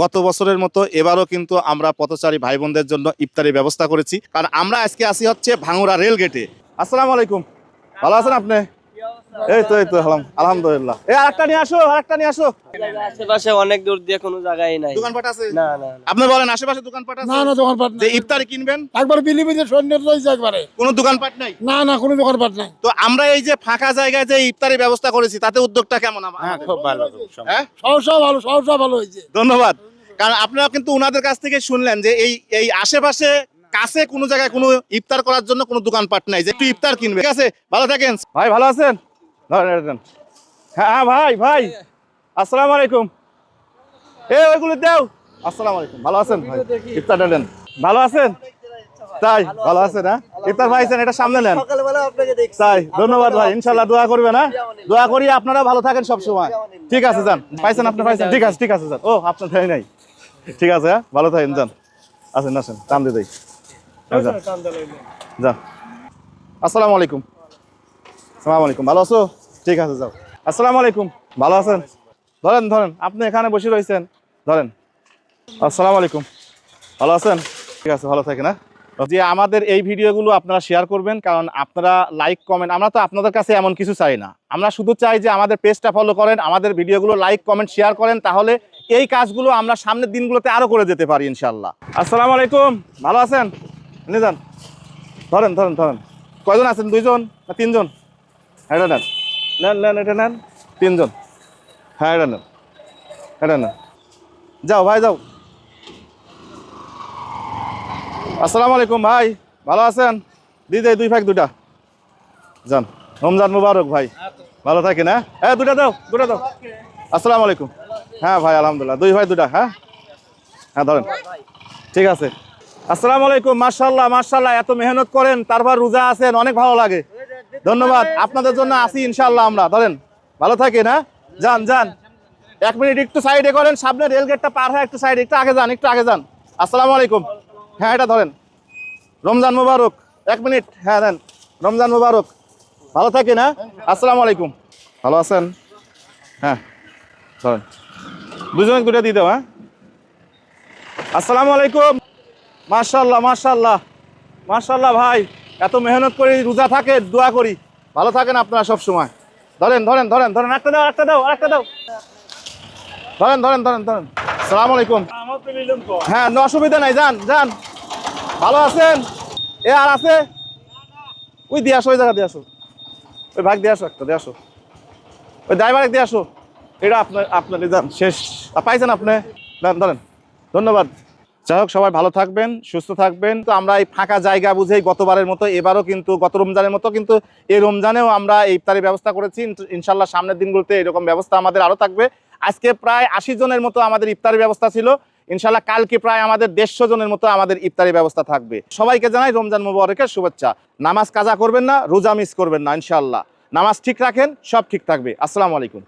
গত বছরের মতো এবারও কিন্তু আমরা পথচারী ভাই বোনদের জন্য ইফতারি ব্যবস্থা করেছি। কারণ আমরা আজকে আসি হচ্ছে ভাঙুরা রেল গেটে। আসসালামু আলাইকুম। ভালো আছেন আপনি? এই তো এই তো আলহামদুলিল্লাহ। এই আরেকটা নিয়ে আসো আরেকটা নিয়ে আসো। আশেপাশে অনেক দূর দিয়ে কোনো জায়গায় নাই। দোকানপাট আছে? না না। আপনি বলেন আশেপাশে দোকানপাট আছে? না না দোকানপাট নাই। ইফতারি কিনবেন? একবার বিলিবিতে সৈন্য রয়েছে একবারে। কোনো দোকানপাট নাই? না না কোনো দোকানপাট নাই। তো আমরা এই যে ফাঁকা জায়গায় যে ইফতারি ব্যবস্থা করেছি তাতে উদ্যোগটা কেমন আমার? হ্যাঁ খুব ভালো হ্যাঁ? সহসা ভালো সহসা ভালো হয়েছে। ধন্যবাদ। কারণ আপনারা কিন্তু ওনাদের কাছ থেকে শুনলেন যে এই এই আশেপাশে কাছে কোনো জায়গায় কোনো ইফতার করার জন্য কোনো দোকানপাট নাই যে একটু ইফতার কিনবে। ঠিক আছে? ভালো থাকেন। ভাই ভালো আছেন। হ্যাঁ হ্যাঁ, ভাই ভাই। আসসালামু আলাইকুম। এ ওইগুলো দাও। আসসালামু আলাইকুম। ভালো আছেন? ভাই ইফতারটা দেন ভালো আছেন? তাই ভালো আছেন হ্যাঁ? ইফতার পাইছেন এটা সামনে নেন। তাই ধন্যবাদ ভাই ইনশাল্লাহ দোয়া করবে না দোয়া করি আপনারা ভালো থাকেন সব সময় ঠিক আছে যান। পাইছেন আপনি পাইছেন। ঠিক আছে ঠিক আছে যান। ও আপনার তাই নাই। ঠিক আছে হ্যাঁ? ভালো থাকেন, যান। আসেন আসেন, টান দিয়ে যান। আসসালামু আলাইকুম। আসসালামু আলাইকুম। ভালো আছো? ঠিক আছে, যাও। আসসালামু আলাইকুম। ভালো আছেন? ধরেন ধরেন, আপনি এখানে বসে রয়েছেন। ধরেন। আসসালামু আলাইকুম। ভালো আছেন? ঠিক আছে, ভালো থাকেন হ্যাঁ? যে আমাদের এই ভিডিওগুলো আপনারা শেয়ার করবেন, কারণ আপনারা লাইক কমেন্ট আমরা তো আপনাদের কাছে এমন কিছু চাই না। আমরা শুধু চাই যে আমাদের পেজটা ফলো করেন, আমাদের ভিডিওগুলো লাইক কমেন্ট শেয়ার করেন, তাহলে এই কাজগুলো আমরা সামনের দিনগুলোতে আরও করে যেতে পারি ইনশাল্লাহ আসসালামু আলাইকুম। ভালো আছেন? নিয়ে যান। ধরেন ধরেন ধরেন। কয়জন আছেন? দুইজন না তিনজন? হ্যাঁ নেন। নেন নেন এটা নেন। তিনজন। হ্যাঁ এটা নেন। এটা নেন। যাও, ভাই, যাও। আসসালামু আলাইকুম, ভাই। ভালো আছেন? দিদি দুই ভাগ দুটা যান। রমজান মুবারক, ভাই। ভালো থাকেন হ্যাঁ? হ্যাঁ দুটা দাও দুটা দাও। আসসালামু আলাইকুম। হ্যাঁ ভাই, আলহামদুলিল্লাহ। দুই ভাই, দুটা হ্যাঁ? হ্যাঁ ধরেন। ঠিক আছে। আসসালামু আলাইকুম মার্শাল্লাহ মার্শাল্লাহ এত মেহনত করেন, তারপর রোজা আছেন, অনেক ভালো লাগে। ধন্যবাদ। আপনাদের জন্য আসি ইনশাল্লাহ আমরা। ধরেন, ভালো থাকেন হ্যাঁ? যান যান। এক মিনিট একটু সাইডে করেন, সামনে রেল গেটটা পার হয়, একটু সাইডে, একটু আগে যান, একটু আগে যান। আসসালামু আলাইকুম। হ্যাঁ এটা ধরেন। রমজান মুবারক। এক মিনিট হ্যাঁ দেন রমজান মুবারক। ভালো থাকেন হ্যাঁ? আসসালামু আলাইকুম। ভালো আছেন? হ্যাঁ ধরেন। দুজনে দুটা দিয়ে হ্যাঁ? আসসালামু আলাইকুম। মার্শাল্লাহ মার্শাল্লাহ মার্শাল্লাহ ভাই, এত মেহনত করি রোজা থাকে, দোয়া করি। ভালো থাকেন আপনারা সব সময়। ধরেন ধরেন ধরেন ধরেন, একটা দাও একটা দাও একটা দাও। ধরেন ধরেন ধরেন ধরেন। সালাম আলাইকুম। হ্যাঁ অসুবিধা নাই, যান যান। ভালো আছেন? এ আর আছে? ওই দিয়ে আসো, ওই জায়গা দিয়ে আসো। ওই ভাগ দিয়ে আসো, একটা, দিয়ে আসো। ওই ড্রাইভার দিয়ে আসো। এটা আপনার আপনার যান শেষ। পাইছেন আপনি? ধরেন ধন্যবাদ। যাই হোক, সবাই ভালো থাকবেন, সুস্থ থাকবেন। তো আমরা এই ফাঁকা জায়গা বুঝেই গতবারের মতো, এবারও কিন্তু গত রমজানের মতো কিন্তু এই রমজানেও আমরা এই ইফতারি ব্যবস্থা করেছি। ইনশাল্লাহ সামনের দিনগুলোতে এরকম ব্যবস্থা আমাদের আরও থাকবে। আজকে প্রায় আশি জনের মতো আমাদের ইফতারি ব্যবস্থা ছিল। ইনশাল্লাহ কালকে প্রায় আমাদের দেড়শো জনের মতো আমাদের ইফতারি ব্যবস্থা থাকবে। সবাইকে জানাই রমজান মুবারকের শুভেচ্ছা। নামাজ কাজা করবেন না, রোজা মিস করবেন না, ইনশাল্লাহ। নামাজ ঠিক রাখেন, সব ঠিক থাকবে। আসসালামু আলাইকুম।